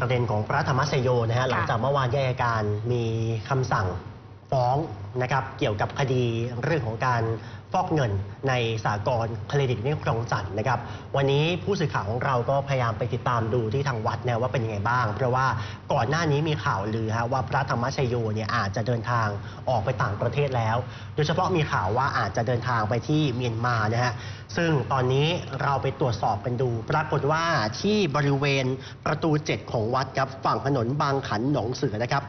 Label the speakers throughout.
Speaker 1: ประเด็นของพระธรรมชโยนะฮะหลังจากเมื่อวานที่อัยการมีคำสั่ง ฟ้องนะครับเกี่ยวกับคดีเรื่องของการฟอกเงินในสากลเครดิตนี่ครองจันทร์นะครับ วันนี้ผู้สื่อข่าวของเราก็พยายามไปติดตามดูที่ทางวัดนี่ยว่าเป็นยังไงบ้าง เพราะว่าก่อนหน้านี้มีข่าวลือฮะว่าพระธรรมชโยเนี่ยอาจจะเดินทางออกไปต่างประเทศแล้ว โดยเฉพาะมีข่าวว่าอาจจะเดินทางไปที่เมียนมานะฮะซึ่งตอนนี้เราไปตรวจสอบกันดู ปรากฏว่าที่บริเวณประตู 7 ของวัดครับฝั่งถนนบางขันหนองเสือนะครับ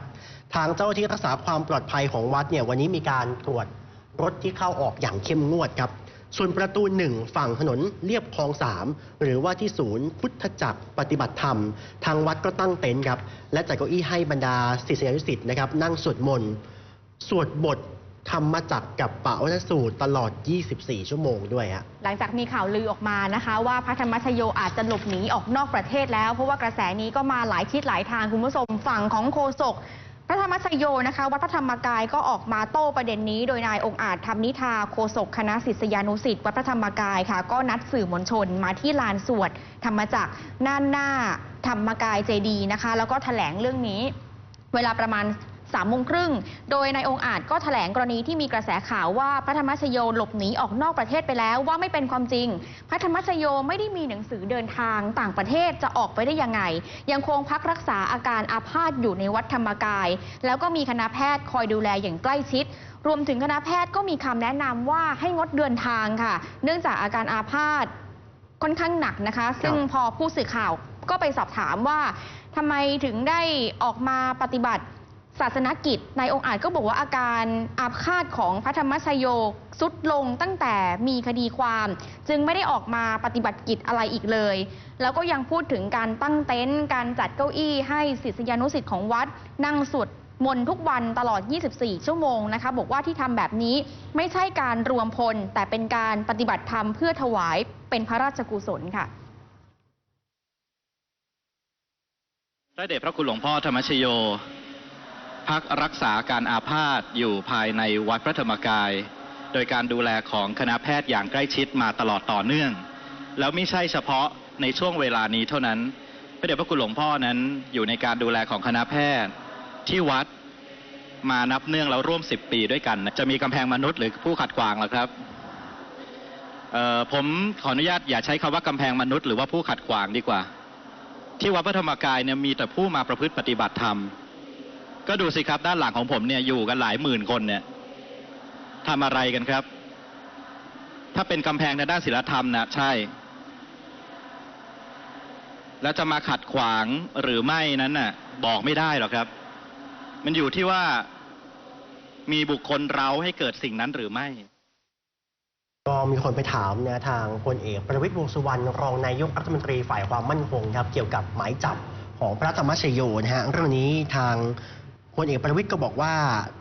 Speaker 1: ทางเจ้าหน้าที่รักษาความปลอดภัยของวัดเนี่ยวันนี้มีการตรวจรถที่เข้าออกอย่างเข้มงวดครับ ส่วนประตูหนึ่งฝั่งถนนเรียบคลองสามหรือว่าที่ศูนย์พุทธจักรปฏิบัติธรรม ทางวัดก็ตั้งเต็นท์ครับ และจัดเก้าอี้ให้บรรดาศิษยานุศิษย์นะครับ นั่งสวดมนต์สวดบทธรรมจักรกับปะวัตสูตรตลอด 24 ชั่วโมงด้วยฮะ
Speaker 2: หลังจากมีข่าวลือออกมานะคะ ว่าพระธรรมชโยอาจจะหลบหนีออกนอกประเทศแล้ว เพราะว่ากระแสนี้ก็มาหลายทิศหลายทางคุณผู้ชมฝั่งของโฆษก พระธรรมชโยนะคะวัดพระธรรมกายก็ออกมาโต้ประเด็นนี้ โดยนายองค์อาจธรรมนิธาโฆษกคณะศิษยานุสิ์วัดพระธรรมกายค่ะ ก็นัดสื่อมวลชนมาที่ลานสวดธรรมจักรน่านหน้าธรรมกายเจดีนะคะ แล้วก็แถลงเรื่องนี้ เวลาประมาณ สามโมงครึ่ง โดยนายองค์อาจก็แถลงกรณีที่มีกระแสข่าวว่าพระธรรมชโยหลบหนีออกนอกประเทศไปแล้วว่าไม่เป็นความจริง พระธรรมชโยไม่ได้มีหนังสือเดินทางต่างประเทศจะออกไปได้ยังไง ยังคงพักรักษาอาการอาพาธอยู่ในวัดธรรมกาย แล้วก็มีคณะแพทย์คอยดูแลอย่างใกล้ชิด รวมถึงคณะแพทย์ก็มีคำแนะนำว่าให้งดเดินทางค่ะ เนื่องจากอาการอาพาธค่อนข้างหนักนะคะ ซึ่งพอผู้สื่อข่าวก็ไปสอบถามว่าทำไมถึงได้ออกมาปฏิบัติ ศาสนกิจนายองค์อาจก็บอกว่าอาการอาฆาตของพระธรรมชโยสุดลงตั้งแต่มีคดีความ จึงไม่ได้ออกมาปฏิบัติกิจอะไรอีกเลย แล้วก็ยังพูดถึงการตั้งเต็นท์การจัดเก้าอี้ให้ศิษยานุศิษย์ของวัดนั่งสวดมนต์ทุกวันตลอด 24 ชั่วโมงนะคะ บอกว่าที่ทำแบบนี้ไม่ใช่การรวมพล แต่เป็นการปฏิบัติธรรมเพื่อถวายเป็นพระราชกุศลค่ะ
Speaker 3: พระเดชพระคุณหลวงพ่อธรรมชโย พักรักษาการอาพาธอยู่ภายในวัดพระธรรมกาย โดยการดูแลของคณะแพทย์อย่างใกล้ชิดมาตลอดต่อเนื่อง แล้วไม่ใช่เฉพาะในช่วงเวลานี้เท่านั้น พระเดชพระคุณหลวงพ่อนั้นอยู่ในการดูแลของคณะแพทย์ ที่วัดมานับเนื่องแล้วร่วม 10 ปีด้วยกัน จะมีกำแพงมนุษย์หรือผู้ขัดขวางหรอครับผมขออนุญาตอย่าใช้คำว่ากำแพงมนุษย์หรือว่าผู้ขัดขวางดีกว่า ที่วัดพระธรรมกายเนี่ยมีแต่ผู้มาประพฤติปฏิบัติธรรม ก็ดูสิครับด้านหลังของผมเนี่ยอยู่กันหลายหมื่นคนเนี่ยทำอะไรกันครับ ถ้าเป็นกำแพงในด้านศีลธรรมนะใช่ แล้วจะมาขัดขวางหรือไม่นั้นน่ะ บอกไม่ได้หรอกครับ มันอยู่ที่ว่ามีบุคคลเราให้เกิดสิ่งนั้นหรือไม่
Speaker 1: ก็มีคนไปถามนะทางพลเอกประวิตรวงสุวรรณรองนายกรัฐมนตรีฝ่ายความมั่นคงครับ เกี่ยวกับหมายจับของพระธรรมชโยนะฮะเรื่องนี้ทาง พลเอกประวิตรก็บอกว่า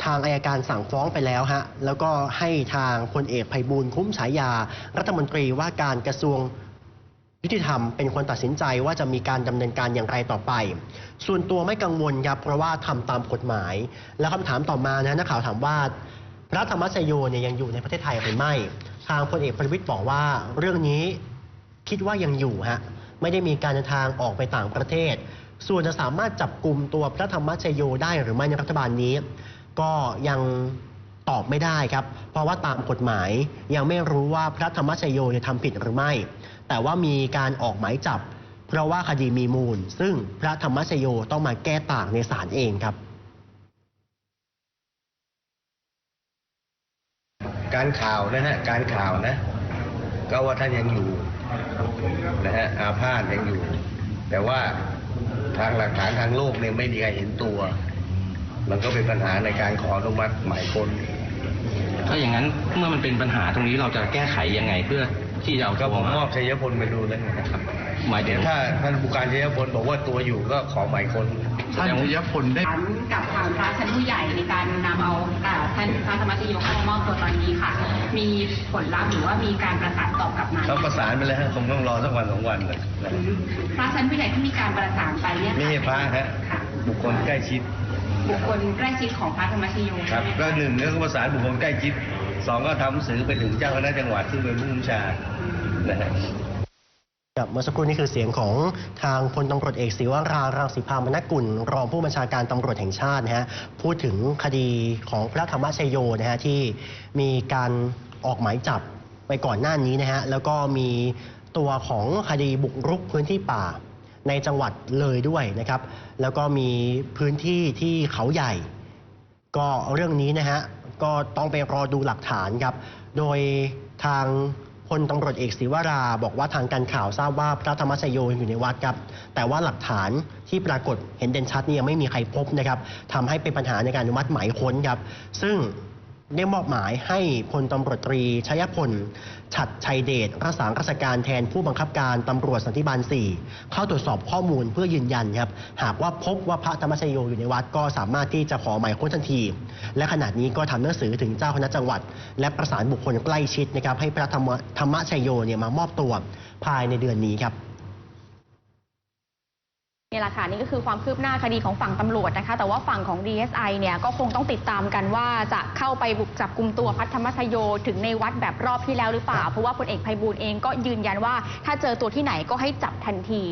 Speaker 1: ทางอายการสั่งฟ้องไปแล้วฮะแล้วก็ให้ทางพลเอกไพบูลย์คุ้มฉายา รัฐมนตรีว่าการกระทรวงยุติธรรมเป็นคนตัดสินใจว่าจะมีการดำเนินการอย่างไรต่อไป ส่วนตัวไม่กังวลครับเพราะว่าทำตามกฎหมาย แล้วคำถามต่อมานะนักข่าวถามว่า พระธรรมชโยเนี่ยยังอยู่ในประเทศไทยหรือไม่ ทางพลเอกประวิตยบอกว่าเรื่องนี้คิดว่ายังอยู่ฮะไม่ได้มีการเดินทางออกไปต่างประเทศ ส่วนจะสามารถจับกลุ่มตัวพระธรรมชโยได้หรือไม่ในรัฐบาลนี้ ก็ยังตอบไม่ได้ครับ เพราะว่าตามกฎหมายยังไม่รู้ว่าพระธรรมชโยเนี่ยทำผิดหรือไม่ แต่ว่ามีการออกหมายจับ เพราะว่าคดีมีมูล ซึ่งพระธรรมชโยต้องมาแก้ต่างในศาลเองครับ
Speaker 4: การข่าวนะฮะการข่าวนะ ก็ว่าท่านยังอยู่นะฮะอาพาธยังอยู่ แต่ว่า ทางหลักฐานทางโลกเนี่ยไม่มีใครเห็นตัว มันก็เป็นปัญหาในการขออนุมัติหมายค้น
Speaker 5: ถ้าอย่างนั้นเมื่อมันเป็นปัญหาตรงนี้เราจะแก้ไขยังไงเพื่อที่จะเอา
Speaker 4: ก็
Speaker 5: ตัว
Speaker 4: ผมม
Speaker 5: มา
Speaker 4: อบชัยพลไปดูแล้วนะครับ
Speaker 5: หมายถึ
Speaker 4: เดี๋ย
Speaker 5: ง
Speaker 4: วถ้าท่านผู้การชัยพลบอกว่าตัวอยู่ก็ขอหมายค้น
Speaker 5: ท่านชยพลได้
Speaker 6: ถามกับทางพระชั้นผู้ใหญ่ในการนำเอาแต่ท่านพระธรรมชโยเข้ามามอบตัวตอนนี้ค่ะ มีผลลัพธ์หรือว่ามีการประสานตอบกลับมา
Speaker 4: เขาประสานไปแล้วฮะคงต้องรอสักวันสองวันเลยนะ
Speaker 6: อืมพระชั้นผู้ใหญ่ที่มีการประสานไปเนี่ย
Speaker 4: ไม่ใช่พระฮะ
Speaker 6: ค่ะ
Speaker 4: บุคคลใกล้ชิด
Speaker 6: บุคคลใกล้ชิดของพระธรรมชโย
Speaker 4: ครับ
Speaker 6: ใช่ไหม
Speaker 4: ก็
Speaker 6: คะ
Speaker 4: หนึ่งก็ประสานบุคคลใกล้ชิดสองก็ทำหนังสือไปถึงเจ้าคณะจังหวัดซึ่งเป็นผู้บัญชา
Speaker 6: อืม
Speaker 4: นะฮะ
Speaker 1: ครับ เมื่อสักครู่นี้คือเสียงของทางพลตำรวจเอกศิวรารังสีพามนกุล รองผู้บัญชาการตำรวจแห่งชาตินะฮะพูดถึงคดีของพระธรรมชโยนะฮะที่มีการออกหมายจับไปก่อนหน้านี้นะฮะแล้วก็มีตัวของคดีบุกรุกพื้นที่ป่าในจังหวัดเลยด้วยนะครับ แล้วก็มีพื้นที่ที่เขาใหญ่ ก็เรื่องนี้นะฮะก็ต้องไปรอดูหลักฐานครับ โดยทาง พลตำรวจเอกศิวราบอกว่าทางการข่าวทราบว่าพระธรรมชโยอยู่ในวัดครับ แต่ว่าหลักฐานที่ปรากฏเห็นเด่นชัดนี่ยังไม่มีใครพบนะครับทำให้เป็นปัญหาในการอนุมัติหมายค้นครับ ซึ่ง ได้มอบหมายให้พลตำรวจตรีชยพล ฉัดชัยเดชรักษาราชการแทนผู้บังคับการตำรวจสันติบาล 4 เข้าตรวจสอบข้อมูลเพื่อยืนยันครับ หากว่าพบว่าพระธรรมชโยอยู่ในวัดก็สามารถที่จะขอหมายค้นทันที และขณะนี้ก็ทำหนังสือถึงเจ้าคณะจังหวัด และประสานบุคคลใกล้ชิดนะครับให้พระธรรมธรรมชโยเนี่ยมามอบตัวภายในเดือนนี้ครับ
Speaker 2: ละค่ะนี่ก็คือความคืบหน้าคดีของฝั่งตำรวจนะคะ แต่ว่าฝั่งของ DSI เนี่ยก็คงต้องติดตามกันว่าจะเข้าไปบุกจับกลุ่มตัวพัทธรรมชโยถึงในวัดแบบรอบที่แล้วหรือเปล่า เพราะว่าพลเอกไพบูลย์เองก็ยืนยันว่า ถ้าเจอตัวที่ไหนก็ให้จับทันที